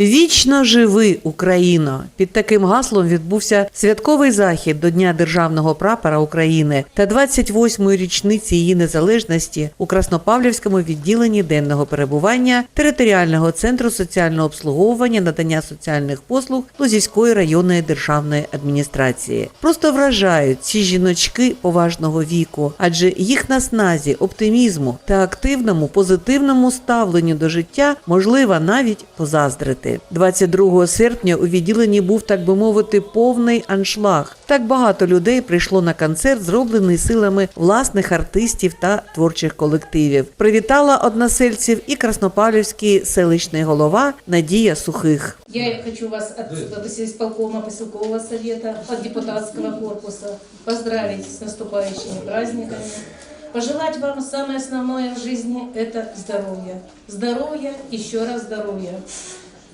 Вічно живи, Україно! Під таким гаслом відбувся святковий захід до Дня державного прапора України та 28-ї річниці її незалежності у Краснопавлівському відділенні денного перебування територіального центру соціального обслуговування надання соціальних послуг Лозівської районної державної адміністрації. Просто вражають ці жіночки поважного віку, адже їх насназі, оптимізму та активному позитивному ставленню до життя можливо навіть позаздрити. 22 серпня у відділенні був, так би мовити, повний аншлаг. Так багато людей прийшло на концерт, зроблений силами власних артистів та творчих колективів. Привітала односельців і Краснопавлівський селищний голова Надія Сухих. Я хочу вас от, от исполкома поселкового совета, от депутатского корпуса поздравить с наступающими праздниками. Пожелать вам самое основное в жизни – это здоровье. Здоровье, еще раз здоровье.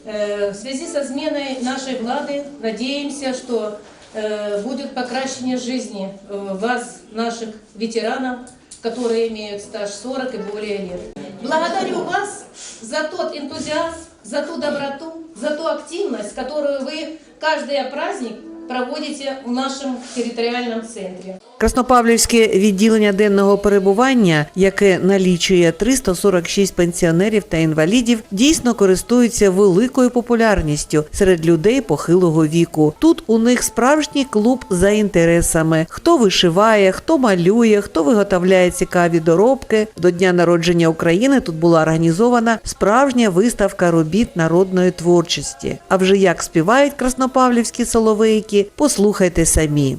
Э, В связи со сменой нашей влады надеемся, что э, будет покращение жизни э, вас, наших ветеранов, которые имеют стаж 40 и более лет. Благодарю вас за тот энтузиазм, за ту доброту, за ту активность, которую вы каждый праздник проводите в нашем территориальном центре. Краснопавлівське відділення денного перебування, яке налічує 346 пенсіонерів та інвалідів, дійсно користується великою популярністю серед людей похилого віку. Тут у них справжній клуб за інтересами: хто вишиває, хто малює, хто виготовляє цікаві доробки. До дня народження України тут була організована справжня виставка робіт народної творчості. А вже як співають краснопавлівські соловейки, послухайте самі.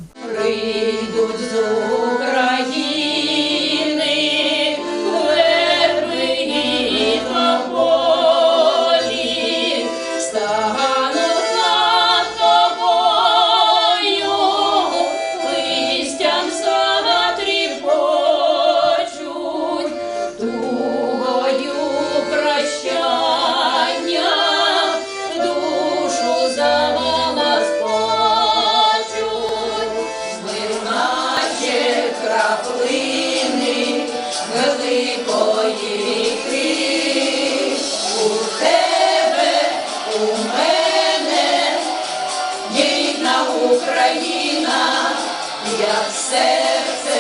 Серце,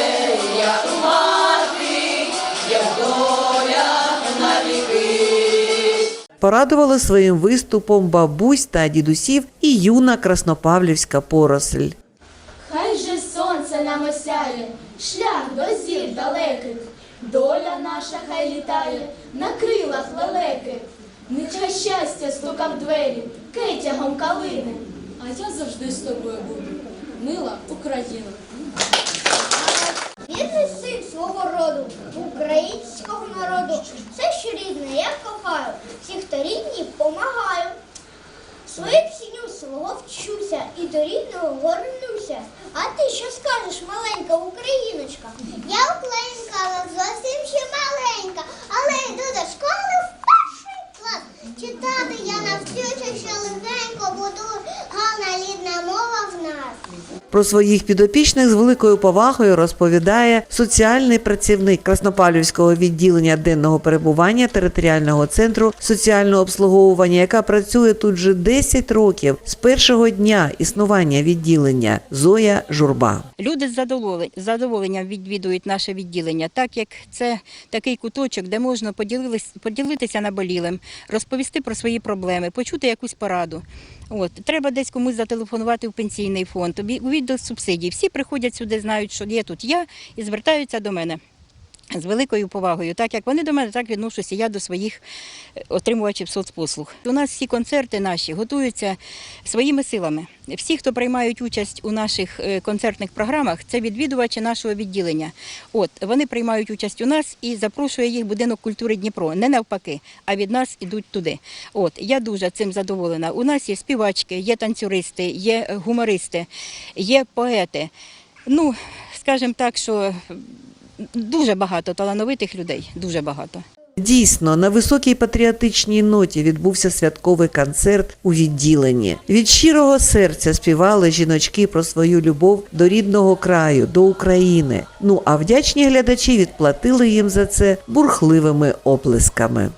як мати, як доля навіки. Порадували своїм виступом бабусь та дідусів і юна краснопавлівська поросль. Хай же сонце нам осяє, шлях до зір далеких, доля наша хай літає на крилах лелеки. Нехай щастя стука в двері, кетягом калини. А я завжди з тобою буду. Мила Україна. Народу. Все, що рідне, я кохаю, всіх, хто рідні, помагаю. Своїм сіню свого вчуся і до рідного горнуся. А ти що скажеш, маленька україночка? Про своїх підопічних з великою повагою розповідає соціальний працівник Краснопавлівського відділення денного перебування територіального центру соціального обслуговування, яка працює тут вже 10 років з першого дня існування відділення Зоя Журба. Люди з задоволенням відвідують наше відділення, так як це такий куточок, де можна поділитися наболілим, розповісти про свої проблеми, почути якусь пораду. От треба десь комусь зателефонувати в пенсійний фонд, у до субсидій. Всі приходять сюди, знають, що є тут я, і звертаються до мене. З великою повагою, так як вони до мене, так відношуся я до своїх е, отримувачів соцпослуг. У нас всі концерти наші готуються своїми силами. Всі, хто приймають участь у наших е, концертних програмах, це відвідувачі нашого відділення. От вони приймають участь у нас і запрошує їх будинок культури Дніпро. Не навпаки, а від нас ідуть туди. От я дуже цим задоволена. У нас є співачки, є танцюристи, є гумористи, є поети. Ну, скажімо так, що дуже багато талановитих людей, дуже багато. Дійсно, на високій патріотичній ноті відбувся святковий концерт у відділенні. Від щирого серця співали жіночки про свою любов до рідного краю, до України. Ну а вдячні глядачі відплатили їм за це бурхливими оплесками.